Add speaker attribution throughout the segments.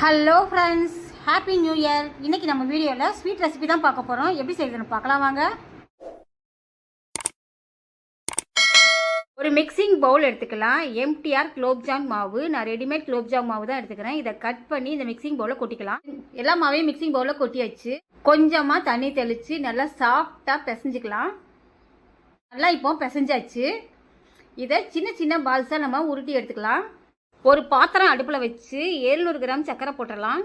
Speaker 1: Hello friends happy new year இன்றைக்கி நம்ம வீடியோவில் ஸ்வீட் ரெசிபி தான் பார்க்க போகிறோம் எப்படி செய்யுதுன்னு பார்க்கலாம் வாங்க. ஒரு மிக்சிங் பவுல் எடுத்துக்கலாம். எம்டிஆர் குலோப்ஜாம் மாவு. நான் ரெடிமேட் குலோப்ஜாம் மாவு தான் எடுத்துக்கிறேன். இதை கட் பண்ணி இந்த மிக்சிங் பவுலில் கொட்டிக்கலாம். எல்லா மாவையும் மிக்சிங் பவுலில் கொட்டியாச்சு. கொஞ்சமாக தண்ணி தெளித்து நல்லா சாஃப்டாக பிசைஞ்சுக்கலாம். நல்லா இப்போ பிசைஞ்சாச்சு. இதை சின்ன சின்ன பால்ஸாக நம்ம உருட்டி எடுத்துக்கலாம். ஒரு பாத்திரம் அடுப்பில் வச்சு 700 கிராம் சர்க்கரை போட்டுடலாம்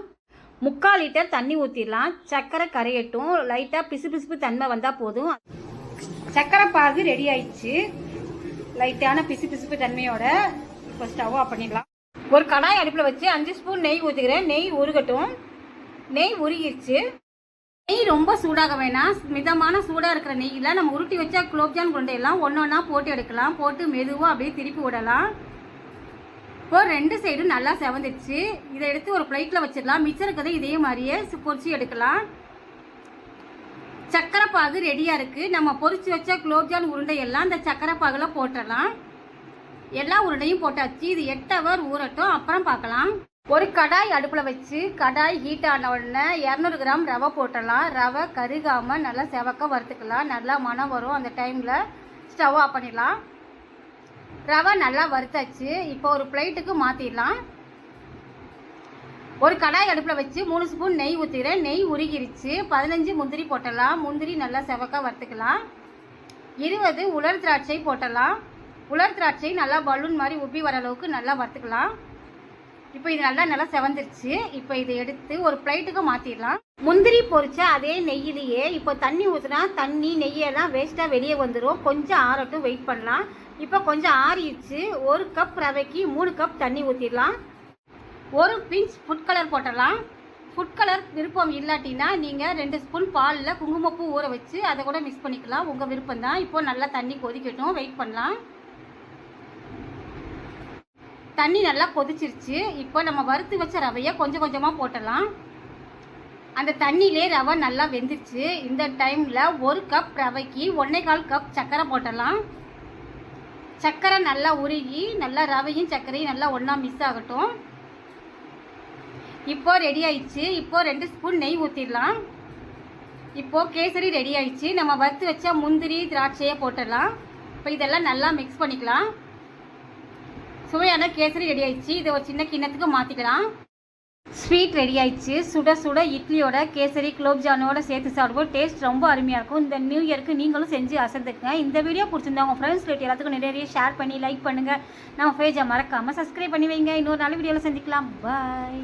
Speaker 1: முக்கால் லிட்டர் தண்ணி ஊற்றிடலாம் சர்க்கரை கரையட்டும். லைட்டாக பிசு பிசுப்பு தன்மை வந்தால் போதும். சர்க்கரை பாகு ரெடி ஆயிடுச்சு. லைட்டான பிசு பிசுப்பு தன்மையோட இப்போ ஸ்டவ் ஆஃப் பண்ணிடலாம். ஒரு கடாய் அடுப்பில் வச்சு அஞ்சு ஸ்பூன் நெய் ஊற்றிக்கிறேன் நெய் உருகட்டும். நெய் உருகிருச்சு. நெய் ரொம்ப சூடாக வேணாம். மிதமான சூடாக இருக்கிற நெய்யில் நம்ம உருட்டி வச்சா குலோப்ஜான் கொண்டையெல்லாம் ஒன்று ஒன்றா போட்டு எடுக்கலாம். போட்டு மெதுவாக அப்படியே திருப்பி விடலாம். இப்போ ரெண்டு சைடும் நல்லா செவந்துடுச்சு. இதை எடுத்து ஒரு பிளேட்டில் வச்சிடலாம். மிச்சம் இருக்கிறத இதே மாதிரியே பொறிச்சு எடுக்கலாம். சக்கரை பாகு ரெடியாக இருக்குது நம்ம பொறிச்சு வச்ச குலோப்ஜான் உருண்டையெல்லாம் இந்த சக்கரை பாகுல போட்டுடலாம். எல்லா உருண்டையும் போட்டாச்சு. இது எட்டு ஹவர் ஊறட்டும். அப்புறம் பார்க்கலாம். ஒரு கடாய் அடுப்பில் வச்சு கடாய் ஹீட் ஆன உடனே இரநூறு கிராம் ரவை போட்டலாம் ரவை கருகாமல் நல்லா செவக்க வறுத்துக்கலாம். நல்லா மணம் வரும் அந்த டைமில் ஸ்டவ் ஆஃப் பண்ணிடலாம். ரவை நல்லா வறுத்தாச்சு. இப்போ ஒரு பிளேட்டுக்கு மாற்றிடலாம் ஒரு கடாய் அடுப்பில் வச்சு மூணு ஸ்பூன் நெய் ஊற்றிக்கிறேன் நெய் உருகிருச்சு. பதினஞ்சு முந்திரி போட்டலாம். முந்திரி நல்லா செவக்காக வறுத்துக்கலாம். இருபது உலர் திராட்சை போட்டலாம். உலர் திராட்சை நல்லா பலூன் மாதிரி உப்பி வர அளவுக்கு நல்லா வறுத்துக்கலாம். இப்போ இது நல்லா நல்லா செவந்துருச்சு. இப்போ இதை எடுத்து ஒரு பிளேட்டுக்கு மாற்றிடலாம் முந்திரி பொறிச்ச அதே நெய்யிலேயே இப்போ தண்ணி ஊற்றினா தண்ணி நெய்யெல்லாம் வேஸ்ட்டாக வெளியே வந்துடும் கொஞ்சம் ஆறட்டும் வெயிட் பண்ணலாம். இப்போ கொஞ்சம் ஆறிடுச்சு. ஒரு கப் ரவைக்கு மூணு கப் தண்ணி ஊற்றிடலாம் ஒரு பிஞ்ச் ஃபுட் கலர் போட்டலாம் ஃபுட் கலர் விருப்பம் இல்லாட்டினா நீங்கள் ரெண்டு ஸ்பூன் பாலில் குங்குமப்பூ ஊற வச்சு அதை கூட மிக்ஸ் பண்ணிக்கலாம். உங்கள் விருப்பம் தான் இப்போ நல்லா தண்ணி கொதிக்கட்டும். வெயிட் பண்ணலாம். தண்ணி நல்லா கொதிச்சிருச்சு. இப்போ நம்ம வறுத்து வச்ச ரவையை கொஞ்சம் கொஞ்சமாக போட்டலாம். அந்த தண்ணியிலே ரவை நல்லா வெந்துருச்சு. இந்த டைமில் ஒரு கப் ரவைக்கு ஒன்றே கால் கப் சர்க்கரை போட்டலாம். சர்க்கரை நல்லா உருகி நல்லா ரவையும் சர்க்கரையும் நல்லா ஒன்றா மிக்ஸ் ஆகட்டும். இப்போ ரெடி ஆயிடுச்சு. இப்போ ரெண்டு ஸ்பூன் நெய் ஊற்றிடலாம் இப்போ கேசரி ரெடி ஆயிடுச்சு. நம்ம வறுத்து வச்சா முந்திரி திராட்சையை போட்டுடலாம். இப்போ இதெல்லாம் நல்லா மிக்ஸ் பண்ணிக்கலாம். சுவையான கேசரி ரெடி ஆயிடுச்சு. இதை ஒரு சின்ன கிண்ணத்துக்கு மாற்றிக்கலாம் ஸ்வீட் ரெடி ஆயிடுச்சு. சுட சுட இட்லியோட கேசரி குலோப்ஜானோட சேர்த்து சாப்பிடுவோம் டேஸ்ட் ரொம்ப அருமையாக இருக்கும். இந்த நியூ இயருக்கு நீங்களும் செஞ்சு அசந்துக்குங்க. இந்த வீடியோ பிடிச்சிருந்தா உங்கள் ஃப்ரெண்ட்ஸ் ரிலேட்டிவ் எல்லாத்துக்கும் நிறைய ஷேர் பண்ணி லைக் பண்ணுங்கள் நம்ம பேஜை மறக்காமல் சப்ஸ்கிரைப் பண்ணி வைங்க. இன்னொரு நல்ல வீடியோவில் சந்திக்கலாம். பாய்